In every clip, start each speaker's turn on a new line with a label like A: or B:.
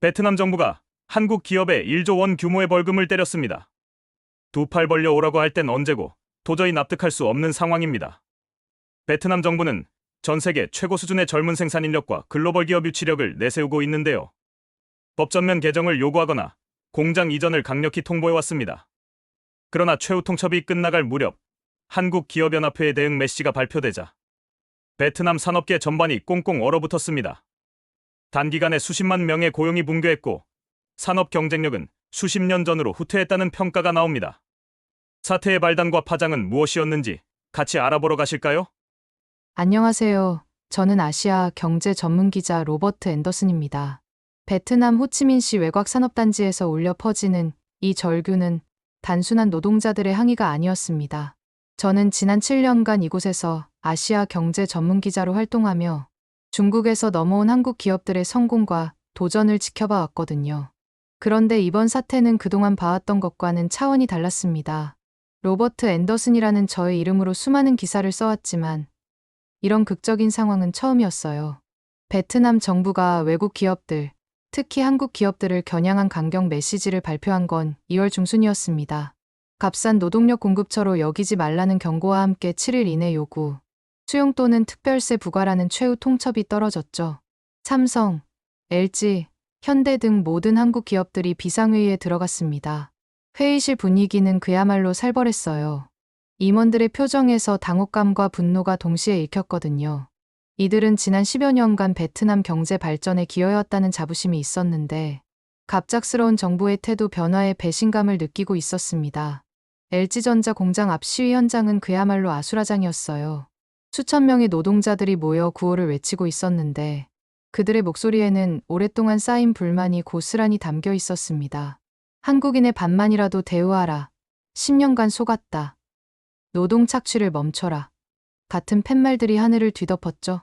A: 베트남 정부가 한국 기업에 1조 원 규모의 벌금을 때렸습니다. 두 팔 벌려 오라고 할 땐 언제고 도저히 납득할 수 없는 상황입니다. 베트남 정부는 전 세계 최고 수준의 젊은 생산 인력과 글로벌 기업 유치력을 내세우고 있는데요. 법전면 개정을 요구하거나 공장 이전을 강력히 통보해 왔습니다. 그러나 최후 통첩이 끝나갈 무렵 한국 기업연합회의 대응 메시가 발표되자 베트남 산업계 전반이 꽁꽁 얼어붙었습니다. 단기간에 수십만 명의 고용이 붕괴했고 산업 경쟁력은 수십 년 전으로 후퇴했다는 평가가 나옵니다. 사태의 발단과 파장은 무엇이었는지 같이 알아보러 가실까요?
B: 안녕하세요. 저는 아시아 경제 전문 기자 로버트 앤더슨입니다. 베트남 호치민시 외곽 산업단지에서 울려 퍼지는 이 절규는 단순한 노동자들의 항의가 아니었습니다. 저는 지난 7년간 이곳에서 아시아 경제 전문 기자로 활동하며 중국에서 넘어온 한국 기업들의 성공과 도전을 지켜봐 왔거든요. 그런데 이번 사태는 그동안 봐왔던 것과는 차원이 달랐습니다. 로버트 앤더슨이라는 저의 이름으로 수많은 기사를 써왔지만 이런 극적인 상황은 처음이었어요. 베트남 정부가 외국 기업들, 특히 한국 기업들을 겨냥한 강경 메시지를 발표한 건 2월 중순이었습니다. 값싼 노동력 공급처로 여기지 말라는 경고와 함께 7일 이내 요구, 수용 또는 특별세 부과라는 최후 통첩이 떨어졌죠. 삼성, LG, 현대 등 모든 한국 기업들이 비상회의에 들어갔습니다. 회의실 분위기는 그야말로 살벌했어요. 임원들의 표정에서 당혹감과 분노가 동시에 읽혔거든요. 이들은 지난 10여 년간 베트남 경제 발전에 기여해왔다는 자부심이 있었는데 갑작스러운 정부의 태도 변화에 배신감을 느끼고 있었습니다. LG전자 공장 앞 시위 현장은 그야말로 아수라장이었어요. 수천 명의 노동자들이 모여 구호를 외치고 있었는데 그들의 목소리에는 오랫동안 쌓인 불만이 고스란히 담겨 있었습니다. 한국인의 반만이라도 대우하라. 10년간 속았다. 노동 착취를 멈춰라. 같은 팻말들이 하늘을 뒤덮었죠.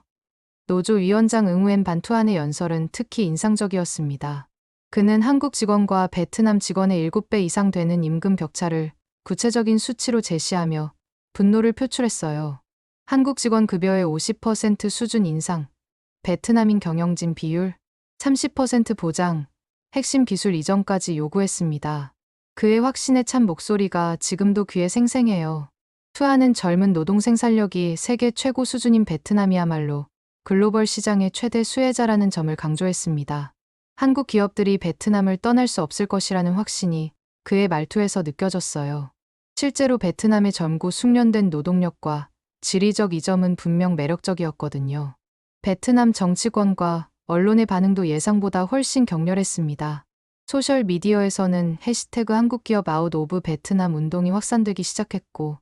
B: 노조 위원장 응우엔 반투안의 연설은 특히 인상적이었습니다. 그는 한국 직원과 베트남 직원의 7배 이상 되는 임금 격차를 구체적인 수치로 제시하며 분노를 표출했어요. 한국 직원 급여의 50% 수준 인상, 베트남인 경영진 비율, 30% 보장, 핵심 기술 이전까지 요구했습니다. 그의 확신에 찬 목소리가 지금도 귀에 생생해요. 투하는 젊은 노동 생산력이 세계 최고 수준인 베트남이야말로 글로벌 시장의 최대 수혜자라는 점을 강조했습니다. 한국 기업들이 베트남을 떠날 수 없을 것이라는 확신이 그의 말투에서 느껴졌어요. 실제로 베트남의 젊고 숙련된 노동력과 지리적 이점은 분명 매력적이었거든요. 베트남 정치권과 언론의 반응도 예상보다 훨씬 격렬했습니다. 소셜 미디어에서는 해시태그 한국기업 아웃 오브 베트남 운동이 확산되기 시작했고,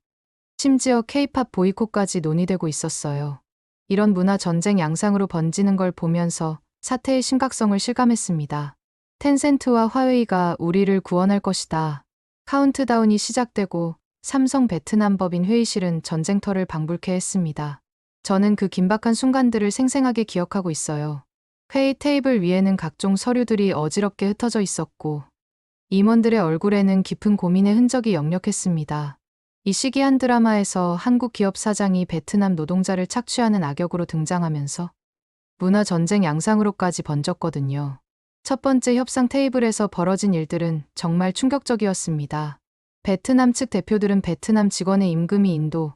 B: 심지어 케이팝 보이콧까지 논의되고 있었어요. 이런 문화 전쟁 양상으로 번지는 걸 보면서 사태의 심각성을 실감했습니다. 텐센트와 화웨이가 우리를 구원할 것이다. 카운트다운이 시작되고 삼성 베트남 법인 회의실은 전쟁터를 방불케 했습니다. 저는 그 긴박한 순간들을 생생하게 기억하고 있어요. 회의 테이블 위에는 각종 서류들이 어지럽게 흩어져 있었고, 임원들의 얼굴에는 깊은 고민의 흔적이 역력했습니다. 이 시기 한 드라마에서 한국 기업 사장이 베트남 노동자를 착취하는 악역으로 등장하면서 문화 전쟁 양상으로까지 번졌거든요. 첫 번째 협상 테이블에서 벌어진 일들은 정말 충격적이었습니다. 베트남 측 대표들은 베트남 직원의 임금이 인도,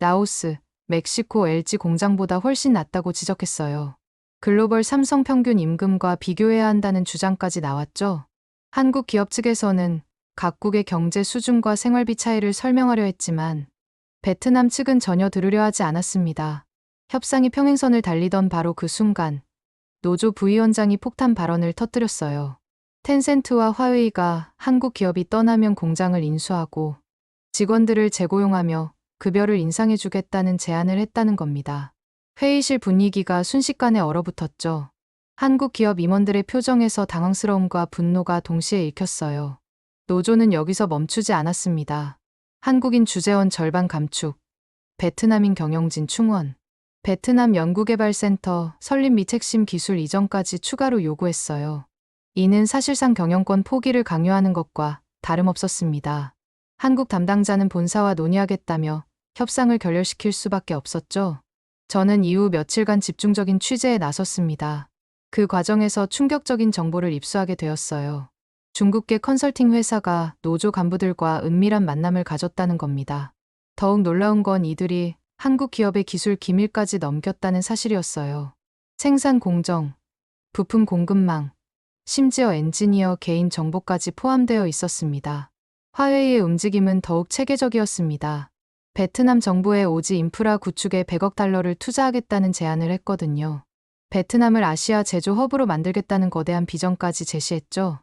B: 라오스, 멕시코 LG 공장보다 훨씬 낮다고 지적했어요. 글로벌 삼성 평균 임금과 비교해야 한다는 주장까지 나왔죠. 한국 기업 측에서는 각국의 경제 수준과 생활비 차이를 설명하려 했지만 베트남 측은 전혀 들으려 하지 않았습니다. 협상이 평행선을 달리던 바로 그 순간 노조 부위원장이 폭탄 발언을 터뜨렸어요. 텐센트와 화웨이가 한국 기업이 떠나면 공장을 인수하고 직원들을 재고용하며 급여를 인상해주겠다는 제안을 했다는 겁니다. 회의실 분위기가 순식간에 얼어붙었죠. 한국 기업 임원들의 표정에서 당황스러움과 분노가 동시에 읽혔어요. 노조는 여기서 멈추지 않았습니다. 한국인 주재원 절반 감축, 베트남인 경영진 충원, 베트남 연구개발센터 설립 및 핵심 기술 이전까지 추가로 요구했어요. 이는 사실상 경영권 포기를 강요하는 것과 다름없었습니다. 한국 담당자는 본사와 논의하겠다며 협상을 결렬시킬 수밖에 없었죠. 저는 이후 며칠간 집중적인 취재에 나섰습니다. 그 과정에서 충격적인 정보를 입수하게 되었어요. 중국계 컨설팅 회사가 노조 간부들과 은밀한 만남을 가졌다는 겁니다. 더욱 놀라운 건 이들이 한국 기업의 기술 기밀까지 넘겼다는 사실이었어요. 생산 공정, 부품 공급망, 심지어 엔지니어 개인 정보까지 포함되어 있었습니다. 화웨이의 움직임은 더욱 체계적이었습니다. 베트남 정부의 오지 인프라 구축에 100억 달러를 투자하겠다는 제안을 했거든요. 베트남을 아시아 제조 허브로 만들겠다는 거대한 비전까지 제시했죠.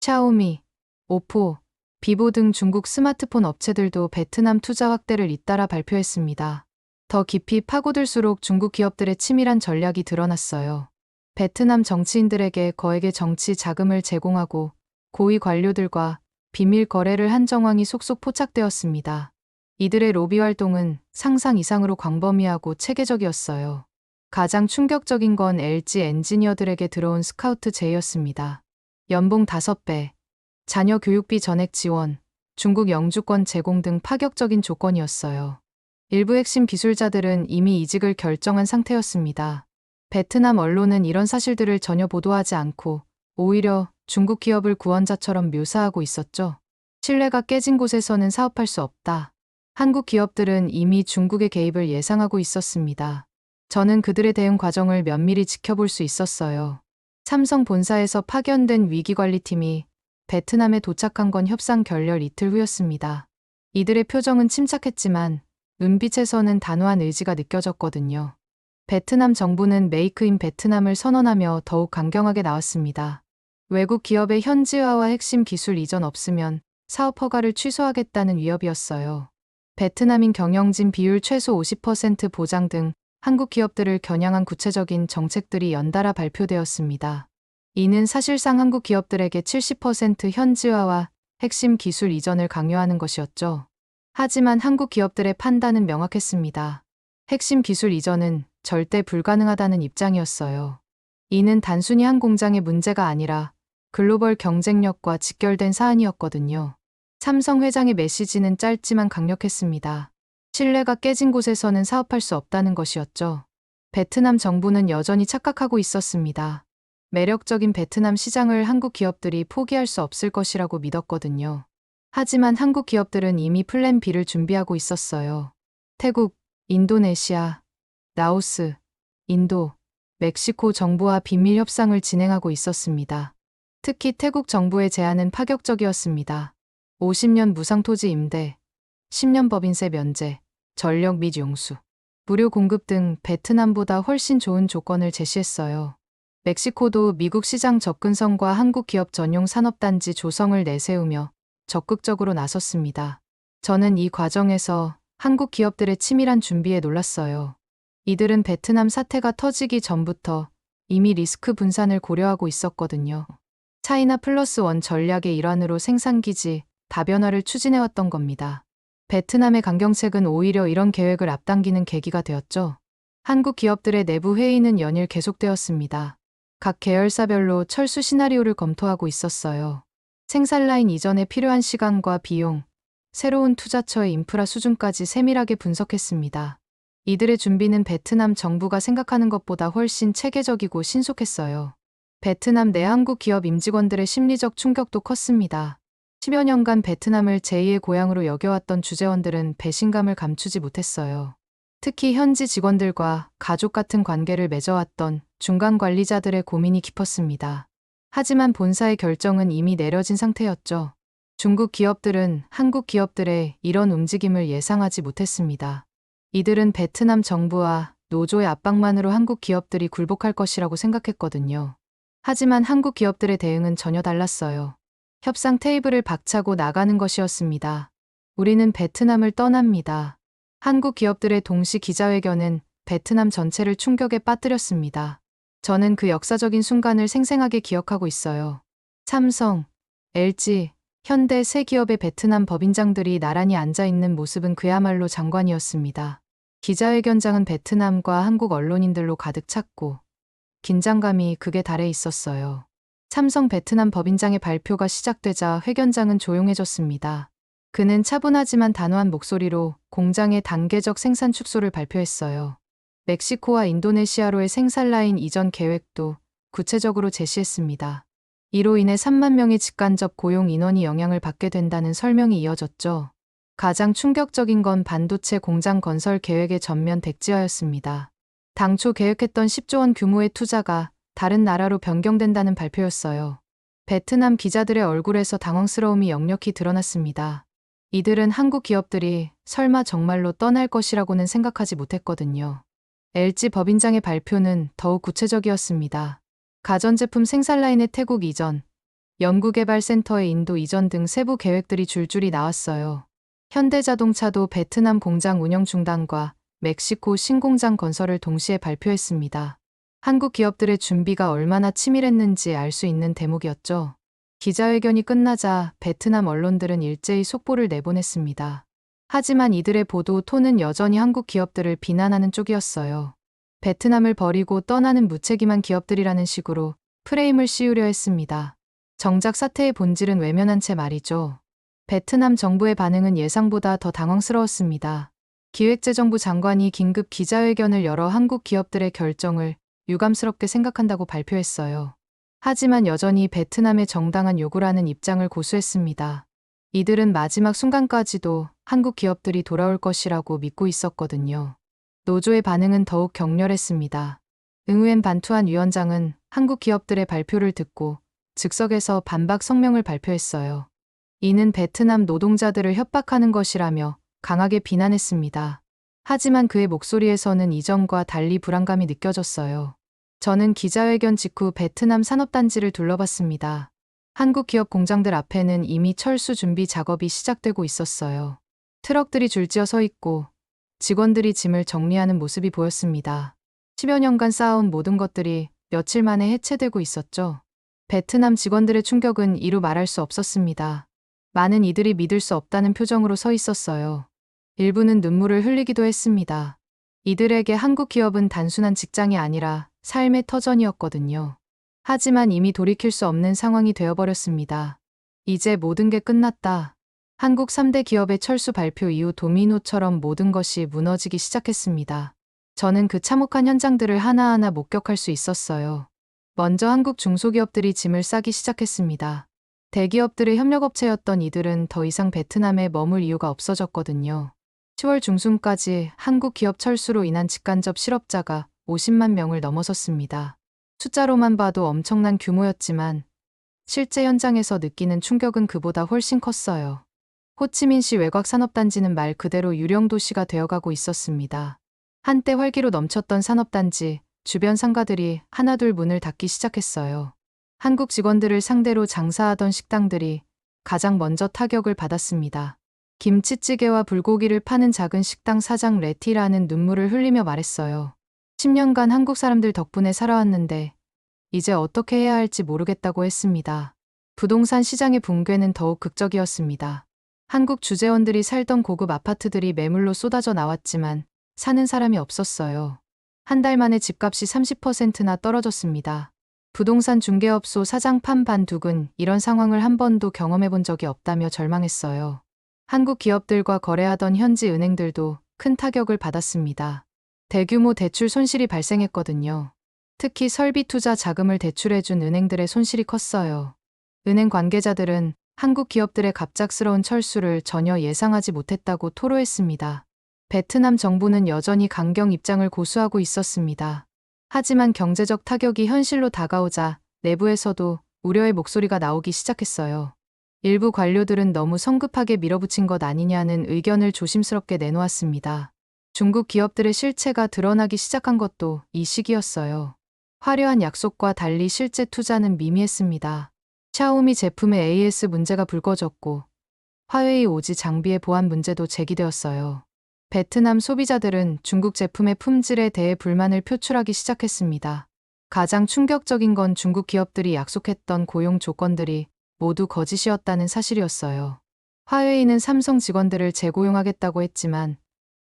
B: 샤오미, 오포, 비보 등 중국 스마트폰 업체들도 베트남 투자 확대를 잇따라 발표했습니다. 더 깊이 파고들수록 중국 기업들의 치밀한 전략이 드러났어요. 베트남 정치인들에게 거액의 정치 자금을 제공하고 고위 관료들과 비밀 거래를 한 정황이 속속 포착되었습니다. 이들의 로비 활동은 상상 이상으로 광범위하고 체계적이었어요. 가장 충격적인 건 LG 엔지니어들에게 들어온 스카우트 제의였습니다. 연봉 5배, 자녀 교육비 전액 지원, 중국 영주권 제공 등 파격적인 조건이었어요. 일부 핵심 기술자들은 이미 이직을 결정한 상태였습니다. 베트남 언론은 이런 사실들을 전혀 보도하지 않고 오히려 중국 기업을 구원자처럼 묘사하고 있었죠. 신뢰가 깨진 곳에서는 사업할 수 없다. 한국 기업들은 이미 중국의 개입을 예상하고 있었습니다. 저는 그들의 대응 과정을 면밀히 지켜볼 수 있었어요. 삼성 본사에서 파견된 위기관리팀이 베트남에 도착한 건 협상 결렬 이틀 후였습니다. 이들의 표정은 침착했지만 눈빛에서는 단호한 의지가 느껴졌거든요. 베트남 정부는 메이크 인 베트남을 선언하며 더욱 강경하게 나왔습니다. 외국 기업의 현지화와 핵심 기술 이전 없으면 사업 허가를 취소하겠다는 위협이었어요. 베트남인 경영진 비율 최소 50% 보장 등 한국 기업들을 겨냥한 구체적인 정책들이 연달아 발표되었습니다. 이는 사실상 한국 기업들에게 70% 현지화와 핵심 기술 이전을 강요하는 것이었죠. 하지만 한국 기업들의 판단은 명확했습니다. 핵심 기술 이전은 절대 불가능하다는 입장이었어요. 이는 단순히 한 공장의 문제가 아니라 글로벌 경쟁력과 직결된 사안이었거든요. 삼성 회장의 메시지는 짧지만 강력했습니다. 신뢰가 깨진 곳에서는 사업할 수 없다는 것이었죠. 베트남 정부는 여전히 착각하고 있었습니다. 매력적인 베트남 시장을 한국 기업들이 포기할 수 없을 것이라고 믿었거든요. 하지만 한국 기업들은 이미 플랜 B를 준비하고 있었어요. 태국, 인도네시아, 라오스, 인도, 멕시코 정부와 비밀 협상을 진행하고 있었습니다. 특히 태국 정부의 제안은 파격적이었습니다. 50년 무상토지 임대, 10년 법인세 면제, 전력 및 용수, 무료 공급 등 베트남보다 훨씬 좋은 조건을 제시했어요. 멕시코도 미국 시장 접근성과 한국 기업 전용 산업단지 조성을 내세우며 적극적으로 나섰습니다. 저는 이 과정에서 한국 기업들의 치밀한 준비에 놀랐어요. 이들은 베트남 사태가 터지기 전부터 이미 리스크 분산을 고려하고 있었거든요. 차이나 플러스 원 전략의 일환으로 생산기지, 다변화를 추진해왔던 겁니다. 베트남의 강경책은 오히려 이런 계획을 앞당기는 계기가 되었죠. 한국 기업들의 내부 회의는 연일 계속되었습니다. 각 계열사별로 철수 시나리오를 검토하고 있었어요. 생산 라인 이전에 필요한 시간과 비용, 새로운 투자처의 인프라 수준까지 세밀하게 분석했습니다. 이들의 준비는 베트남 정부가 생각하는 것보다 훨씬 체계적이고 신속했어요. 베트남 내 한국 기업 임직원들의 심리적 충격도 컸습니다. 10여 년간 베트남을 제2의 고향으로 여겨왔던 주재원들은 배신감을 감추지 못했어요. 특히 현지 직원들과 가족 같은 관계를 맺어왔던 중간 관리자들의 고민이 깊었습니다. 하지만 본사의 결정은 이미 내려진 상태였죠. 중국 기업들은 한국 기업들의 이런 움직임을 예상하지 못했습니다. 이들은 베트남 정부와 노조의 압박만으로 한국 기업들이 굴복할 것이라고 생각했거든요. 하지만 한국 기업들의 대응은 전혀 달랐어요. 협상 테이블을 박차고 나가는 것이었습니다. 우리는 베트남을 떠납니다. 한국 기업들의 동시 기자회견은 베트남 전체를 충격에 빠뜨렸습니다. 저는 그 역사적인 순간을 생생하게 기억하고 있어요. 삼성, LG, 현대 세 기업의 베트남 법인장들이 나란히 앉아 있는 모습은 그야말로 장관이었습니다. 기자회견장은 베트남과 한국 언론인들로 가득 찼고 긴장감이 극에 달해 있었어요. 삼성 베트남 법인장의 발표가 시작되자 회견장은 조용해졌습니다. 그는 차분하지만 단호한 목소리로 공장의 단계적 생산 축소를 발표했어요. 멕시코와 인도네시아로의 생산 라인 이전 계획도 구체적으로 제시했습니다. 이로 인해 3만 명의 직간접 고용 인원이 영향을 받게 된다는 설명이 이어졌죠. 가장 충격적인 건 반도체 공장 건설 계획의 전면 백지화였습니다. 당초 계획했던 10조 원 규모의 투자가 다른 나라로 변경된다는 발표였어요. 베트남 기자들의 얼굴에서 당황스러움이 역력히 드러났습니다. 이들은 한국 기업들이 설마 정말로 떠날 것이라고는 생각하지 못했거든요. LG 법인장의 발표는 더욱 구체적이었습니다. 가전제품 생산 라인의 태국 이전, 연구개발센터의 인도 이전 등 세부 계획들이 줄줄이 나왔어요. 현대자동차도 베트남 공장 운영 중단과 멕시코 신공장 건설을 동시에 발표했습니다. 한국 기업들의 준비가 얼마나 치밀했는지 알 수 있는 대목이었죠. 기자회견이 끝나자 베트남 언론들은 일제히 속보를 내보냈습니다. 하지만 이들의 보도 톤은 여전히 한국 기업들을 비난하는 쪽이었어요. 베트남을 버리고 떠나는 무책임한 기업들이라는 식으로 프레임을 씌우려 했습니다. 정작 사태의 본질은 외면한 채 말이죠. 베트남 정부의 반응은 예상보다 더 당황스러웠습니다. 기획재정부 장관이 긴급 기자회견을 열어 한국 기업들의 결정을 유감스럽게 생각한다고 발표했어요. 하지만 여전히 베트남의 정당한 요구라는 입장을 고수했습니다. 이들은 마지막 순간까지도 한국 기업들이 돌아올 것이라고 믿고 있었거든요. 노조의 반응은 더욱 격렬했습니다. 응우엔 반투한 위원장은 한국 기업들의 발표를 듣고 즉석에서 반박 성명을 발표했어요. 이는 베트남 노동자들을 협박하는 것이라며 강하게 비난했습니다. 하지만 그의 목소리에서는 이전과 달리 불안감이 느껴졌어요. 저는 기자회견 직후 베트남 산업단지를 둘러봤습니다. 한국 기업 공장들 앞에는 이미 철수 준비 작업이 시작되고 있었어요. 트럭들이 줄지어 서 있고 직원들이 짐을 정리하는 모습이 보였습니다. 10여 년간 쌓아온 모든 것들이 며칠 만에 해체되고 있었죠. 베트남 직원들의 충격은 이루 말할 수 없었습니다. 많은 이들이 믿을 수 없다는 표정으로 서 있었어요. 일부는 눈물을 흘리기도 했습니다. 이들에게 한국 기업은 단순한 직장이 아니라 삶의 터전이었거든요. 하지만 이미 돌이킬 수 없는 상황이 되어버렸습니다. 이제 모든 게 끝났다. 한국 3대 기업의 철수 발표 이후 도미노처럼 모든 것이 무너지기 시작했습니다. 저는 그 참혹한 현장들을 하나하나 목격할 수 있었어요. 먼저 한국 중소기업들이 짐을 싸기 시작했습니다. 대기업들의 협력업체였던 이들은 더 이상 베트남에 머물 이유가 없어졌거든요. 10월 중순까지 한국 기업 철수로 인한 직간접 실업자가 50만 명을 넘어섰습니다. 숫자로만 봐도 엄청난 규모였지만 실제 현장에서 느끼는 충격은 그보다 훨씬 컸어요. 호치민시 외곽 산업단지는 말 그대로 유령 도시가 되어가고 있었습니다. 한때 활기로 넘쳤던 산업단지, 주변 상가들이 하나둘 문을 닫기 시작했어요. 한국 직원들을 상대로 장사하던 식당들이 가장 먼저 타격을 받았습니다. 김치찌개와 불고기를 파는 작은 식당 사장 레티라는 눈물을 흘리며 말했어요. 10년간 한국 사람들 덕분에 살아왔는데 이제 어떻게 해야 할지 모르겠다고 했습니다. 부동산 시장의 붕괴는 더욱 극적이었습니다. 한국 주재원들이 살던 고급 아파트들이 매물로 쏟아져 나왔지만 사는 사람이 없었어요. 한 달 만에 집값이 30%나 떨어졌습니다. 부동산 중개업소 사장 판 반둑은 이런 상황을 한 번도 경험해 본 적이 없다며 절망했어요. 한국 기업들과 거래하던 현지 은행들도 큰 타격을 받았습니다. 대규모 대출 손실이 발생했거든요. 특히 설비 투자 자금을 대출해준 은행들의 손실이 컸어요. 은행 관계자들은 한국 기업들의 갑작스러운 철수를 전혀 예상하지 못했다고 토로했습니다. 베트남 정부는 여전히 강경 입장을 고수하고 있었습니다. 하지만 경제적 타격이 현실로 다가오자 내부에서도 우려의 목소리가 나오기 시작했어요. 일부 관료들은 너무 성급하게 밀어붙인 것 아니냐는 의견을 조심스럽게 내놓았습니다. 중국 기업들의 실체가 드러나기 시작한 것도 이 시기였어요. 화려한 약속과 달리 실제 투자는 미미했습니다. 샤오미 제품의 AS 문제가 불거졌고 화웨이 오지 장비의 보안 문제도 제기되었어요. 베트남 소비자들은 중국 제품의 품질에 대해 불만을 표출하기 시작했습니다. 가장 충격적인 건 중국 기업들이 약속했던 고용 조건들이 모두 거짓이었다는 사실이었어요. 화웨이는 삼성 직원들을 재고용하겠다고 했지만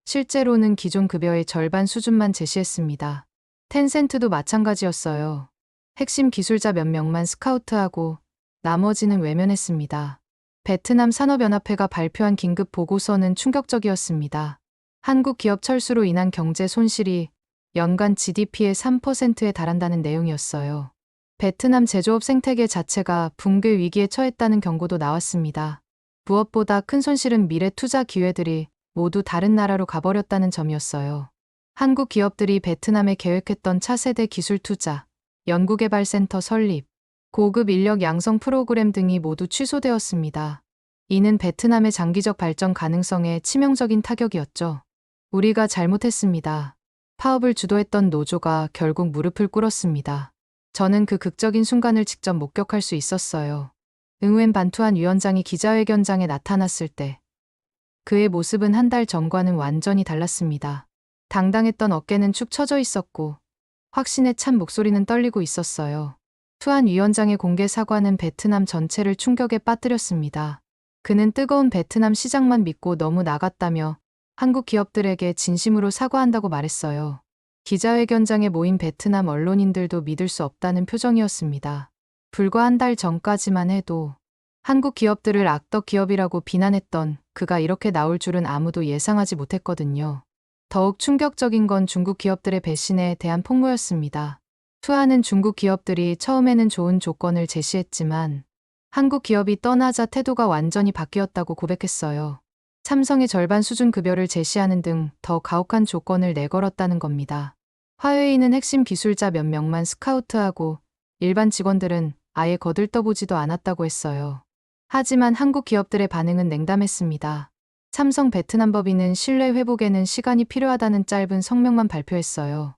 B: 실제로는 기존 급여의 절반 수준만 제시했습니다. 텐센트도 마찬가지였어요. 핵심 기술자 몇 명만 스카우트하고 나머지는 외면했습니다. 베트남 산업연합회가 발표한 긴급 보고서는 충격적이었습니다. 한국 기업 철수로 인한 경제 손실이 연간 GDP의 3%에 달한다는 내용이었어요. 베트남 제조업 생태계 자체가 붕괴 위기에 처했다는 경고도 나왔습니다. 무엇보다 큰 손실은 미래 투자 기회들이 모두 다른 나라로 가버렸다는 점이었어요. 한국 기업들이 베트남에 계획했던 차세대 기술 투자, 연구개발센터 설립, 고급 인력 양성 프로그램 등이 모두 취소되었습니다. 이는 베트남의 장기적 발전 가능성에 치명적인 타격이었죠. 우리가 잘못했습니다. 파업을 주도했던 노조가 결국 무릎을 꿇었습니다. 저는 그 극적인 순간을 직접 목격할 수 있었어요. 응웬 반투한 위원장이 기자회견장에 나타났을 때 그의 모습은 한 달 전과는 완전히 달랐습니다. 당당했던 어깨는 축 처져 있었고 확신에 찬 목소리는 떨리고 있었어요. 투한 위원장의 공개 사과는 베트남 전체를 충격에 빠뜨렸습니다. 그는 뜨거운 베트남 시장만 믿고 너무 나갔다며 한국 기업들에게 진심으로 사과한다고 말했어요. 기자회견장에 모인 베트남 언론인들도 믿을 수 없다는 표정이었습니다. 불과 한 달 전까지만 해도 한국 기업들을 악덕 기업이라고 비난했던 그가 이렇게 나올 줄은 아무도 예상하지 못했거든요. 더욱 충격적인 건 중국 기업들의 배신에 대한 폭로였습니다. 투하는 중국 기업들이 처음에는 좋은 조건을 제시했지만 한국 기업이 떠나자 태도가 완전히 바뀌었다고 고백했어요. 삼성의 절반 수준 급여를 제시하는 등 더 가혹한 조건을 내걸었다는 겁니다. 화웨이는 핵심 기술자 몇 명만 스카우트하고 일반 직원들은 아예 거들떠보지도 않았다고 했어요. 하지만 한국 기업들의 반응은 냉담했습니다. 삼성 베트남 법인은 신뢰 회복에는 시간이 필요하다는 짧은 성명만 발표했어요.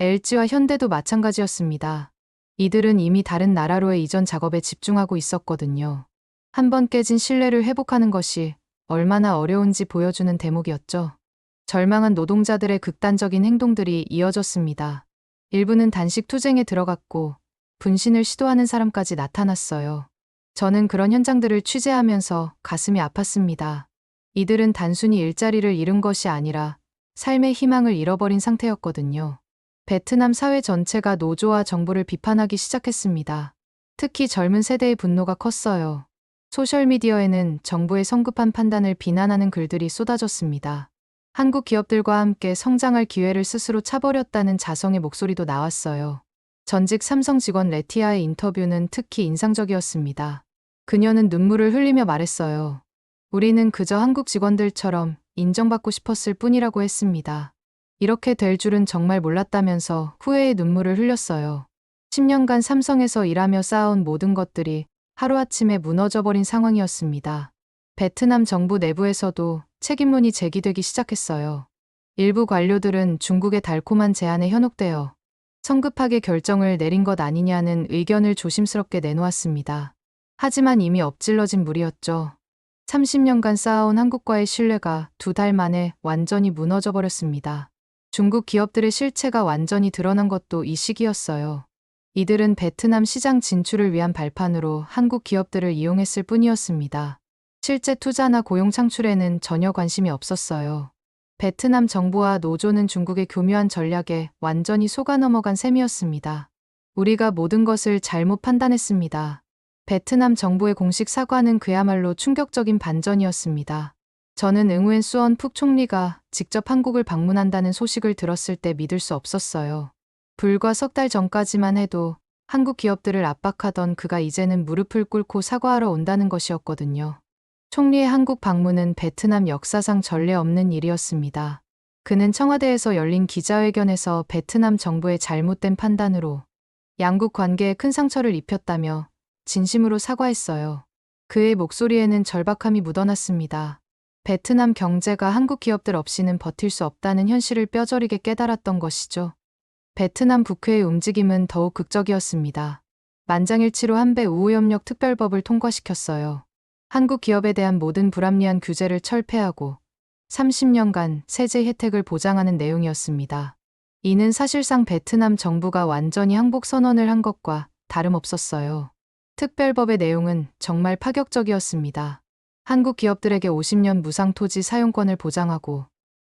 B: LG와 현대도 마찬가지였습니다. 이들은 이미 다른 나라로의 이전 작업에 집중하고 있었거든요. 한 번 깨진 신뢰를 회복하는 것이 얼마나 어려운지 보여주는 대목이었죠. 절망한 노동자들의 극단적인 행동들이 이어졌습니다. 일부는 단식 투쟁에 들어갔고 분신을 시도하는 사람까지 나타났어요. 저는 그런 현장들을 취재하면서 가슴이 아팠습니다. 이들은 단순히 일자리를 잃은 것이 아니라 삶의 희망을 잃어버린 상태였거든요. 베트남 사회 전체가 노조와 정부를 비판하기 시작했습니다. 특히 젊은 세대의 분노가 컸어요. 소셜미디어에는 정부의 성급한 판단을 비난하는 글들이 쏟아졌습니다. 한국 기업들과 함께 성장할 기회를 스스로 차버렸다는 자성의 목소리도 나왔어요. 전직 삼성 직원 레티아의 인터뷰는 특히 인상적이었습니다. 그녀는 눈물을 흘리며 말했어요. 우리는 그저 한국 직원들처럼 인정받고 싶었을 뿐이라고 했습니다. 이렇게 될 줄은 정말 몰랐다면서 후회의 눈물을 흘렸어요. 10년간 삼성에서 일하며 쌓아온 모든 것들이 하루아침에 무너져버린 상황이었습니다. 베트남 정부 내부에서도 책임론이 제기되기 시작했어요. 일부 관료들은 중국의 달콤한 제안에 현혹되어 성급하게 결정을 내린 것 아니냐는 의견을 조심스럽게 내놓았습니다. 하지만 이미 엎질러진 물이었죠. 30년간 쌓아온 한국과의 신뢰가 두 달 만에 완전히 무너져 버렸습니다. 중국 기업들의 실체가 완전히 드러난 것도 이 시기였어요. 이들은 베트남 시장 진출을 위한 발판으로 한국 기업들을 이용했을 뿐이었습니다. 실제 투자나 고용 창출에는 전혀 관심이 없었어요. 베트남 정부와 노조는 중국의 교묘한 전략에 완전히 속아 넘어간 셈이었습니다. 우리가 모든 것을 잘못 판단했습니다. 베트남 정부의 공식 사과는 그야말로 충격적인 반전이었습니다. 저는 응웬 수언 푹 총리가 직접 한국을 방문한다는 소식을 들었을 때 믿을 수 없었어요. 불과 석 달 전까지만 해도 한국 기업들을 압박하던 그가 이제는 무릎을 꿇고 사과하러 온다는 것이었거든요. 총리의 한국 방문은 베트남 역사상 전례 없는 일이었습니다. 그는 청와대에서 열린 기자회견에서 베트남 정부의 잘못된 판단으로 양국 관계에 큰 상처를 입혔다며 진심으로 사과했어요. 그의 목소리에는 절박함이 묻어났습니다. 베트남 경제가 한국 기업들 없이는 버틸 수 없다는 현실을 뼈저리게 깨달았던 것이죠. 베트남 국회의 움직임은 더욱 극적이었습니다. 만장일치로 한배 우호협력 특별법을 통과시켰어요. 한국 기업에 대한 모든 불합리한 규제를 철폐하고 30년간 세제 혜택을 보장하는 내용이었습니다. 이는 사실상 베트남 정부가 완전히 항복 선언을 한 것과 다름없었어요. 특별법의 내용은 정말 파격적이었습니다. 한국 기업들에게 50년 무상 토지 사용권을 보장하고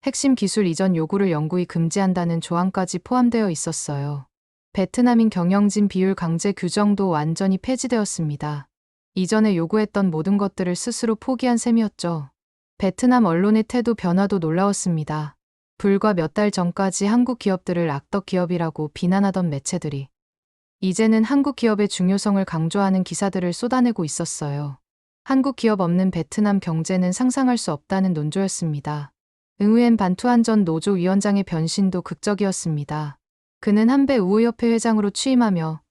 B: 핵심 기술 이전 요구를 영구히 금지한다는 조항까지 포함되어 있었어요. 베트남인 경영진 비율 강제 규정도 완전히 폐지되었습니다. 이전에 요구했던 모든 것들을 스스로 포기한 셈이었죠. 베트남 언론의 태도 변화도 놀라웠습니다. 불과 몇 달 전까지 한국 기업들을 악덕 기업이라고 비난하던 매체들이 이제는 한국 기업의 중요성을 강조하는 기사들을 쏟아내고 있었어요. 한국 기업 없는 베트남 경제는 상상할 수 없다는 논조였습니다. 응우엔 반투한 전 노조 위원장의 변신도 극적이었습니다. 그는 한배 우호협회 회장으로 취임하며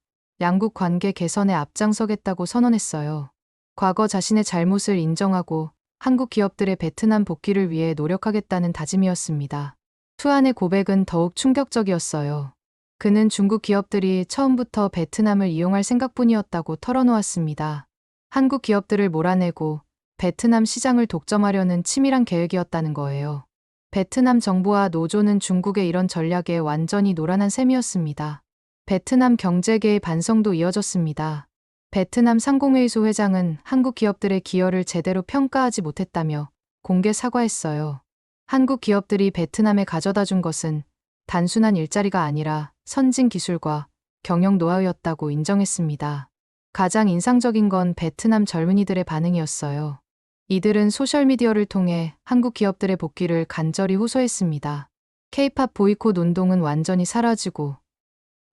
B: 양국 관계 개선에 앞장서겠다고 선언했어요. 과거 자신의 잘못을 인정하고 한국 기업들의 베트남 복귀를 위해 노력하겠다는 다짐이었습니다. 투안의 고백은 더욱 충격적이었어요. 그는 중국 기업들이 처음부터 베트남을 이용할 생각뿐이었다고 털어놓았습니다. 한국 기업들을 몰아내고 베트남 시장을 독점하려는 치밀한 계획이었다는 거예요. 베트남 정부와 노조는 중국의 이런 전략에 완전히 노란한 셈이었습니다. 베트남 경제계의 반성도 이어졌습니다. 베트남 상공회의소 회장은 한국 기업들의 기여를 제대로 평가하지 못했다며 공개 사과했어요. 한국 기업들이 베트남에 가져다 준 것은 단순한 일자리가 아니라 선진 기술과 경영 노하우였다고 인정했습니다. 가장 인상적인 건 베트남 젊은이들의 반응이었어요. 이들은 소셜미디어를 통해 한국 기업들의 복귀를 간절히 호소했습니다. K-팝 보이콧 운동은 완전히 사라지고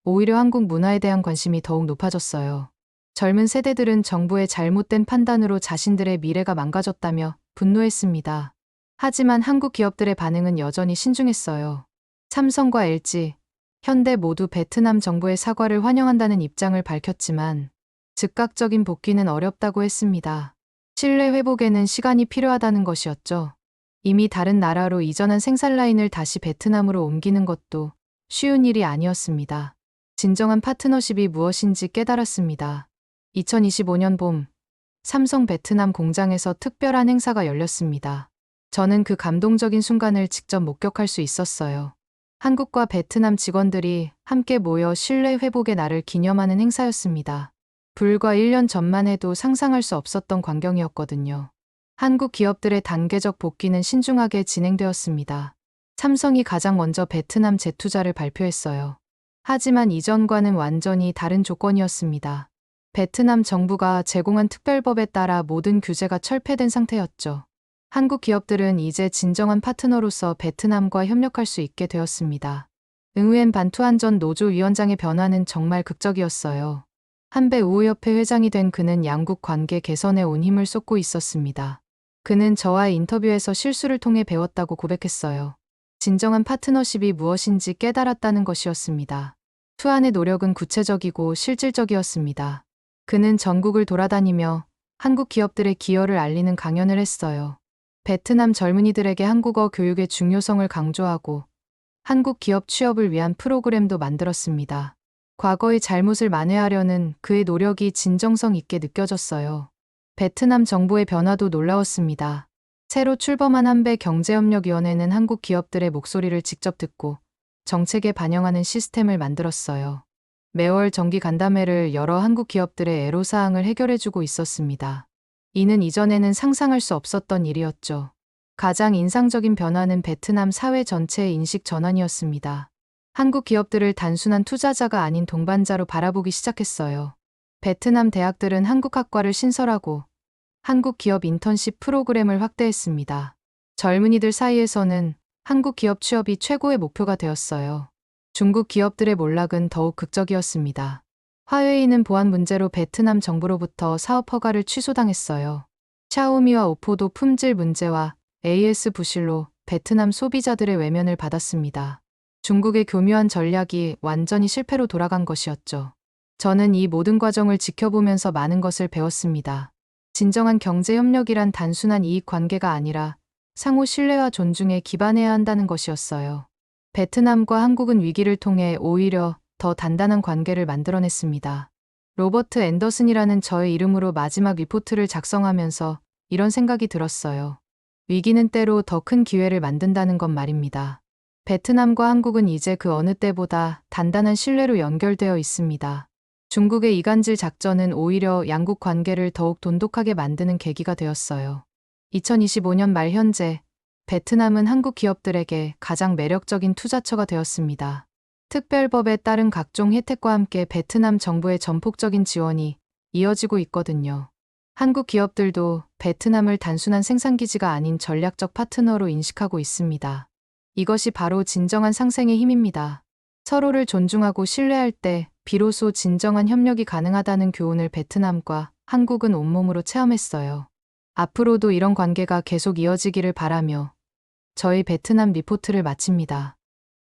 B: 오히려 한국 문화에 대한 관심이 더욱 높아졌어요. 젊은 세대들은 정부의 잘못된 판단으로 자신들의 미래가 망가졌다며 분노했습니다. 하지만 한국 기업들의 반응은 여전히 신중했어요. 삼성과 LG, 현대 모두 베트남 정부의 사과를 환영한다는 입장을 밝혔지만 즉각적인 복귀는 어렵다고 했습니다. 신뢰 회복에는 시간이 필요하다는 것이었죠. 이미 다른 나라로 이전한 생산 라인을 다시 베트남으로 옮기는 것도 쉬운 일이 아니었습니다. 진정한 파트너십이 무엇인지 깨달았습니다. 2025년 봄, 삼성 베트남 공장에서 특별한 행사가 열렸습니다. 저는 그 감동적인 순간을 직접 목격할 수 있었어요. 한국과 베트남 직원들이 함께 모여 신뢰 회복의 날을 기념하는 행사였습니다. 불과 1년 전만 해도 상상할 수 없었던 광경이었거든요. 한국 기업들의 단계적 복귀는 신중하게 진행되었습니다. 삼성이 가장 먼저 베트남 재투자를 발표했어요. 하지만 이전과는 완전히 다른 조건이었습니다. 베트남 정부가 제공한 특별법에 따라 모든 규제가 철폐된 상태였죠. 한국 기업들은 이제 진정한 파트너로서 베트남과 협력할 수 있게 되었습니다. 응우엔 반투한 전 노조 위원장의 변화는 정말 극적이었어요. 한배 우호협회 회장이 된 그는 양국 관계 개선에 온 힘을 쏟고 있었습니다. 그는 저와의 인터뷰에서 실수를 통해 배웠다고 고백했어요. 진정한 파트너십이 무엇인지 깨달았다는 것이었습니다. 투안의 노력은 구체적이고 실질적이었습니다. 그는 전국을 돌아다니며 한국 기업들의 기여를 알리는 강연을 했어요. 베트남 젊은이들에게 한국어 교육의 중요성을 강조하고 한국 기업 취업을 위한 프로그램도 만들었습니다. 과거의 잘못을 만회하려는 그의 노력이 진정성 있게 느껴졌어요. 베트남 정부의 변화도 놀라웠습니다. 새로 출범한 한배 경제협력위원회는 한국 기업들의 목소리를 직접 듣고 정책에 반영하는 시스템을 만들었어요. 매월 정기 간담회를 열어 한국 기업들의 애로사항을 해결해주고 있었습니다. 이는 이전에는 상상할 수 없었던 일이었죠. 가장 인상적인 변화는 베트남 사회 전체의 인식 전환이었습니다. 한국 기업들을 단순한 투자자가 아닌 동반자로 바라보기 시작했어요. 베트남 대학들은 한국 학과를 신설하고 한국 기업 인턴십 프로그램을 확대했습니다. 젊은이들 사이에서는 한국 기업 취업이 최고의 목표가 되었어요. 중국 기업들의 몰락은 더욱 극적이었습니다. 화웨이는 보안 문제로 베트남 정부로부터 사업 허가를 취소당했어요. 샤오미와 오포도 품질 문제와 AS 부실로 베트남 소비자들의 외면을 받았습니다. 중국의 교묘한 전략이 완전히 실패로 돌아간 것이었죠. 저는 이 모든 과정을 지켜보면서 많은 것을 배웠습니다. 진정한 경제 협력이란 단순한 이익 관계가 아니라 상호 신뢰와 존중에 기반해야 한다는 것이었어요. 베트남과 한국은 위기를 통해 오히려 더 단단한 관계를 만들어냈습니다. 로버트 앤더슨이라는 저의 이름으로 마지막 리포트를 작성하면서 이런 생각이 들었어요. 위기는 때로 더 큰 기회를 만든다는 것 말입니다. 베트남과 한국은 이제 그 어느 때보다 단단한 신뢰로 연결되어 있습니다. 중국의 이간질 작전은 오히려 양국 관계를 더욱 돈독하게 만드는 계기가 되었어요. 2025년 말 현재 베트남은 한국 기업들에게 가장 매력적인 투자처가 되었습니다. 특별법에 따른 각종 혜택과 함께 베트남 정부의 전폭적인 지원이 이어지고 있거든요. 한국 기업들도 베트남을 단순한 생산기지가 아닌 전략적 파트너로 인식하고 있습니다. 이것이 바로 진정한 상생의 힘입니다. 서로를 존중하고 신뢰할 때 비로소 진정한 협력이 가능하다는 교훈을 베트남과 한국은 온몸으로 체험했어요. 앞으로도 이런 관계가 계속 이어지기를 바라며 저희 베트남 리포트를 마칩니다.